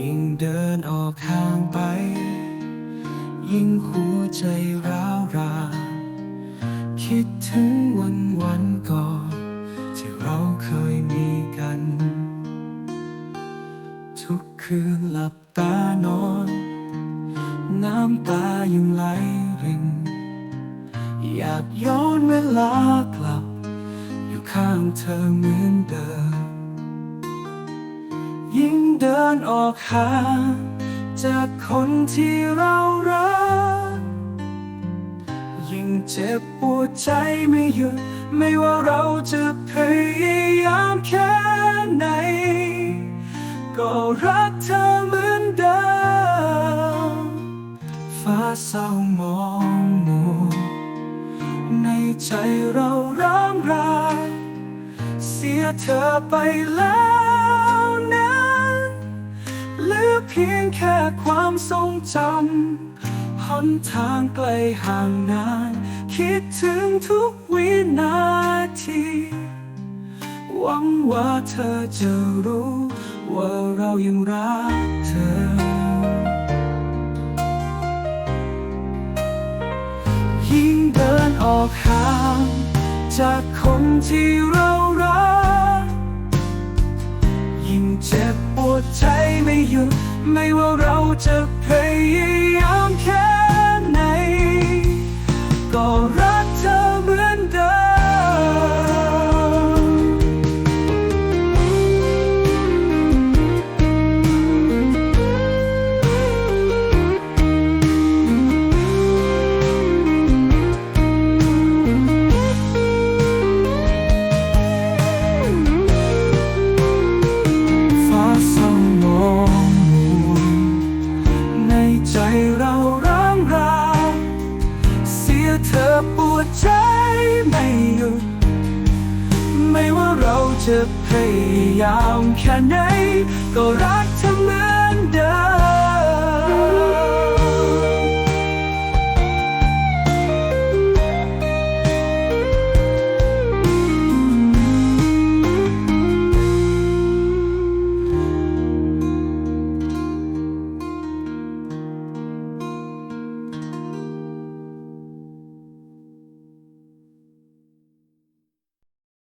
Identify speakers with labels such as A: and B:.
A: ยิ่งเดินออกห่างไป ยิ่งหัวใจร้าวรา คิดถึงวันวันก่อนที่เราเคยมีกัน ทุกคืนหลับตานอน น้ำตายังไหลรินอยากย้อนเวลากลับ อยู่ข้างเธอเหมือนเดิม ยิ่งเดินออกห่างจากคนที่เรารัก ยิ่งเจ็บปวดใจไม่หยุด ไม่ว่าเราจะพยายามแค่ไหน ก็รักเธอเหมือนเดิมฟ้าเศร้ามองมัวในใจเราร้างราย เสียเธอไปแล้ว เหลือเพียงแค่ความทรงจำหนทางไกลห่างนาน คิดถึงทุกวินาที หวังว่าเธอจะรู้ ว่าเรายังรักเธอ ยิ่งเดินออกห่าง จากคนที่เรา ยิ่งเจ็บปวดใจไม่หยุดไม่ว่าเราจะพยายาม เศร้ามองมัวในใจเราร้างราเสียเธอปวดใจไม่หยุด ไม่ว่าเราจะพยายามแค่ไหนก็รัก